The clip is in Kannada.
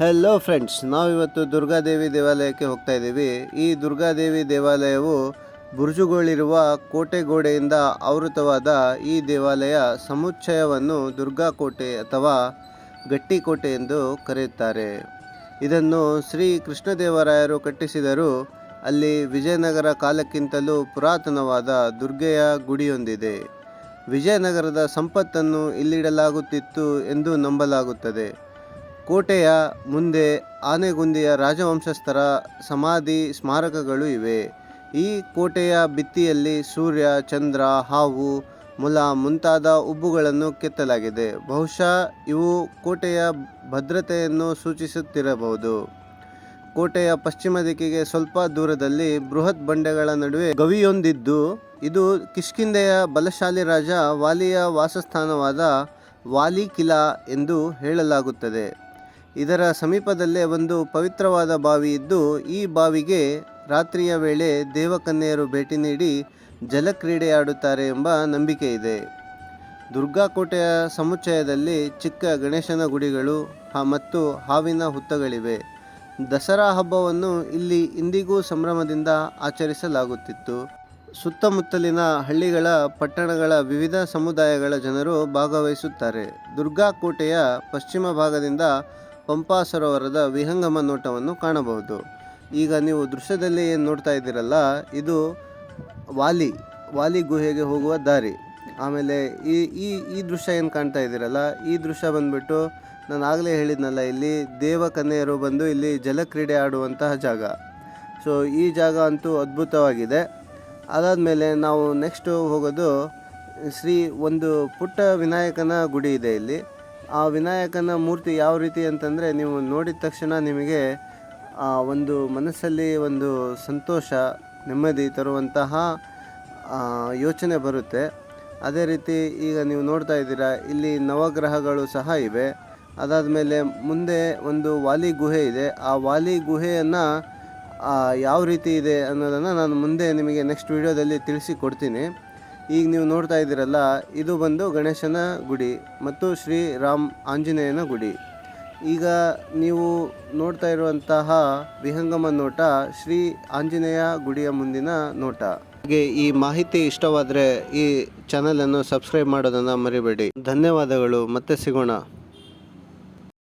ಹೆಲೋ ಫ್ರೆಂಡ್ಸ್ ನಾವಿವತ್ತು ದುರ್ಗಾದೇವಿ ದೇವಾಲಯಕ್ಕೆ ಹೋಗ್ತಾ ಇದ್ದೀವಿ. ಈ ದುರ್ಗಾದೇವಿ ದೇವಾಲಯವು ಬುರುಜುಗಳಿರುವ ಕೋಟೆ ಗೋಡೆಯಿಂದ ಆವೃತವಾದ ಈ ದೇವಾಲಯ ಸಮುಚ್ಚಯವನ್ನು ದುರ್ಗಾ ಕೋಟೆ ಅಥವಾ ಗಟ್ಟಿಕೋಟೆ ಎಂದು ಕರೆಯುತ್ತಾರೆ. ಇದನ್ನು ಶ್ರೀ ಕೃಷ್ಣದೇವರಾಯರು ಕಟ್ಟಿಸಿದರು ಅಲ್ಲಿ ವಿಜಯನಗರ ಕಾಲಕ್ಕಿಂತಲೂ ಪುರಾತನವಾದ ದುರ್ಗೆಯ ಗುಡಿಯೊಂದಿದೆ. ವಿಜಯನಗರದ ಸಂಪತ್ತನ್ನು ಇಲ್ಲಿಡಲಾಗುತ್ತಿತ್ತು ಎಂದು ನಂಬಲಾಗುತ್ತದೆ. ಕೋಟೆಯ ಮುಂದೆ ಆನೆಗುಂದಿಯ ರಾಜವಂಶಸ್ಥರ ಸಮಾಧಿ ಸ್ಮಾರಕಗಳು ಇವೆ. ಈ ಕೋಟೆಯ ಭಿತ್ತಿಯಲ್ಲಿ ಸೂರ್ಯ, ಚಂದ್ರ, ಹಾವು, ಮುಲ ಮುಂತಾದ ಉಬ್ಬುಗಳನ್ನು ಕೆತ್ತಲಾಗಿದೆ. ಬಹುಶಃ ಇವು ಕೋಟೆಯ ಭದ್ರತೆಯನ್ನು ಸೂಚಿಸುತ್ತಿರಬಹುದು. ಕೋಟೆಯ ಪಶ್ಚಿಮ ದಿಕ್ಕಿಗೆ ಸ್ವಲ್ಪ ದೂರದಲ್ಲಿ ಬೃಹತ್ ಬಂಡೆಗಳ ನಡುವೆ ಗವಿಯೊಂದಿದ್ದು, ಇದು ಕಿಷ್ಕಿಂದೆಯ ಬಲಶಾಲಿ ರಾಜ ವಾಲಿಯ ವಾಸಸ್ಥಾನವಾದ ವಾಲಿ ಕಿಲಾ ಎಂದು ಹೇಳಲಾಗುತ್ತದೆ. ಇದರ ಸಮೀಪದಲ್ಲೇ ಒಂದು ಪವಿತ್ರವಾದ ಬಾವಿ ಇದ್ದು, ಈ ಬಾವಿಗೆ ರಾತ್ರಿಯ ವೇಳೆ ದೇವಕನ್ಯೆಯರು ಭೇಟಿ ನೀಡಿ ಜಲಕ್ರೀಡೆಯಾಡುತ್ತಾರೆ ಎಂಬ ನಂಬಿಕೆ ಇದೆ. ದುರ್ಗಾಕೋಟೆಯ ಸಮುಚ್ಚಯದಲ್ಲಿ ಚಿಕ್ಕ ಗಣೇಶನ ಗುಡಿಗಳು ಮತ್ತು ಹಾವಿನ ಹುತ್ತಗಳಿವೆ. ದಸರಾ ಹಬ್ಬವನ್ನು ಇಲ್ಲಿ ಇಂದಿಗೂ ಸಂಭ್ರಮದಿಂದ ಆಚರಿಸಲಾಗುತ್ತಿತ್ತು. ಸುತ್ತಮುತ್ತಲಿನ ಹಳ್ಳಿಗಳ ಪಟ್ಟಣಗಳ ವಿವಿಧ ಸಮುದಾಯಗಳ ಜನರು ಭಾಗವಹಿಸುತ್ತಾರೆ. ದುರ್ಗಾಕೋಟೆಯ ಪಶ್ಚಿಮ ಭಾಗದಿಂದ ಪಂಪಾ ಸರೋವರದ ವಿಹಂಗಮ ನೋಟವನ್ನು ಕಾಣಬಹುದು. ಈಗ ನೀವು ದೃಶ್ಯದಲ್ಲಿ ಏನು ನೋಡ್ತಾ ಇದ್ದೀರಲ್ಲ, ಇದು ವಾಲಿ ವಾಲಿ ಗುಹೆಗೆ ಹೋಗುವ ದಾರಿ. ಆಮೇಲೆ ಈ ಈ ಈ ದೃಶ್ಯ ಏನು ಕಾಣ್ತಾ ಇದ್ದೀರಲ್ಲ, ಈ ದೃಶ್ಯ ಬಂದ್ಬಿಟ್ಟು ನಾನು ಆಗಲೇ ಹೇಳಿದ್ನಲ್ಲ, ಇಲ್ಲಿ ದೇವಕನ್ಯೆಯರು ಬಂದು ಇಲ್ಲಿ ಜಲಕ್ರೀಡೆ ಆಡುವಂತಹ ಜಾಗ. ಸೊ ಈ ಜಾಗ ಅಂತೂ ಅದ್ಭುತವಾಗಿದೆ. ಅದಾದಮೇಲೆ ನಾವು ನೆಕ್ಸ್ಟು ಹೋಗೋದು ಶ್ರೀ ಒಂದು ಪುಟ್ಟ ವಿನಾಯಕನ ಗುಡಿ ಇದೆ ಇಲ್ಲಿ. ಆ ವಿನಾಯಕನ ಮೂರ್ತಿ ಯಾವ ರೀತಿ ಅಂತಂದರೆ ನೀವು ನೋಡಿದ ತಕ್ಷಣ ನಿಮಗೆ, ಆ, ಒಂದು ಮನಸ್ಸಲ್ಲಿ ಒಂದು ಸಂತೋಷ, ನೆಮ್ಮದಿ ತರುವಂತಹ ಯೋಚನೆ ಬರುತ್ತೆ. ಅದೇ ರೀತಿ ಈಗ ನೀವು ನೋಡ್ತಾ ಇದ್ದೀರಾ, ಇಲ್ಲಿ ನವಗ್ರಹಗಳು ಸಹ ಇವೆ. ಅದಾದ ಮೇಲೆ ಮುಂದೆ ಒಂದು ವಾಲಿ ಗುಹೆ ಇದೆ. ಆ ವಾಲಿ ಗುಹೆಯನ್ನು ಯಾವ ರೀತಿ ಇದೆ ಅನ್ನೋದನ್ನು ನಾನು ಮುಂದೆ ನಿಮಗೆ ನೆಕ್ಸ್ಟ್ ವಿಡಿಯೋದಲ್ಲಿ ತಿಳಿಸಿ ಕೊಡ್ತೀನಿ. ಈಗ ನೀವು ನೋಡ್ತಾ ಇದ್ದೀರಲ್ಲ, ಇದು ಬಂದು ಗಣೇಶನ ಗುಡಿ ಮತ್ತು ಶ್ರೀ ರಾಮ್ ಆಂಜನೇಯನ ಗುಡಿ. ಈಗ ನೀವು ನೋಡ್ತಾ ಇರುವಂತಹ ವಿಹಂಗಮ ನೋಟ ಶ್ರೀ ಆಂಜನೇಯ ಗುಡಿಯ ಮುಂದಿನ ನೋಟ. ಹಾಗೆ ಈ ಮಾಹಿತಿ ಇಷ್ಟವಾದರೆ ಈ ಚಾನಲನ್ನು ಸಬ್ಸ್ಕ್ರೈಬ್ ಮಾಡೋದನ್ನು ಮರಿಬೇಡಿ. ಧನ್ಯವಾದಗಳು, ಮತ್ತೆ ಸಿಗೋಣ.